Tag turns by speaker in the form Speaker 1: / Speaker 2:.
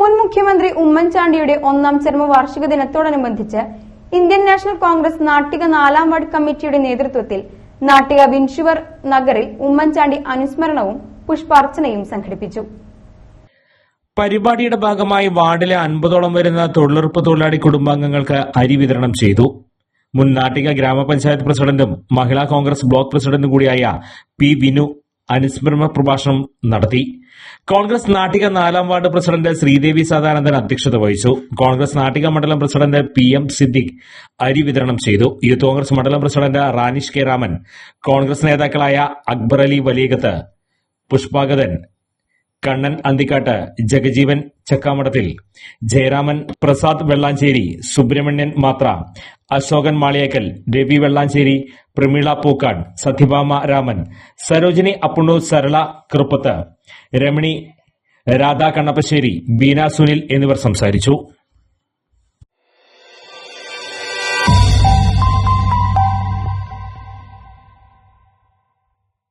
Speaker 1: മുൻ മുഖ്യമന്ത്രി ഉമ്മൻചാണ്ടിയുടെ ഒന്നാം ചരമ വാർഷിക ദിനത്തോടനുബന്ധിച്ച് ഇന്ത്യൻ നാഷണൽ കോൺഗ്രസ് നാട്ടിക നാലാം വാർഡ് കമ്മിറ്റിയുടെ നേതൃത്വത്തിൽ നാട്ടിക വിൻഷുവർ നഗറിൽ ഉമ്മൻചാണ്ടി അനുസ്മരണവും പുഷ്പാർച്ചനയും സംഘടിപ്പിച്ചു.
Speaker 2: പരിപാടിയുടെ ഭാഗമായി വാർഡിലെ അൻപതോളം വരുന്ന തൊഴിലുറപ്പ് തൊഴിലാളി കുടുംബാംഗങ്ങൾക്ക് അരി വിതരണം ചെയ്തു. മുൻ നാട്ടിക ഗ്രാമപഞ്ചായത്ത് പ്രസിഡന്റും മഹിളാ കോൺഗ്രസ് ബ്ലോക്ക് പ്രസിഡന്റും കൂടിയായ പി വിനു അനുസ്മരണ പ്രഭാഷണം നടത്തി. കോൺഗ്രസ് നാട്ടിക നാലാം വാർഡ് പ്രസിഡന്റ് ശ്രീദേവി സദാനന്ദൻ അധ്യക്ഷത വഹിച്ചു. കോൺഗ്രസ് നാട്ടിക മണ്ഡലം പ്രസിഡന്റ് പി എം സിദ്ദിഖ് അരി വിതരണം ചെയ്തു. യൂത്ത് കോൺഗ്രസ് മണ്ഡലം president Ranish K Raman Congress നേതാക്കളായ അക്ബർ അലി വലിയകത്ത് പുഷ്പാഗതൻ കണ്ണൻ അന്തിക്കാട്ട് ജഗജീവൻ ചക്കാമടത്തിൽ ജയരാമൻ പ്രസാദ് വെള്ളാഞ്ചേരി സുബ്രഹ്മണ്യൻ മാത്ര അശോകൻ മാളിയേക്കൽ രവി വെള്ളാഞ്ചേരി പ്രമീള പൂക്കാട് സത്യഭാമ രാമൻ സരോജിനി അപ്പുണ്ണൂർ സരള കൃപ്പത്ത് രമണി രാധാ കണ്ണപ്പശ്ശേരി ബീന സുനിൽ എന്നിവർ സംസാരിച്ചു.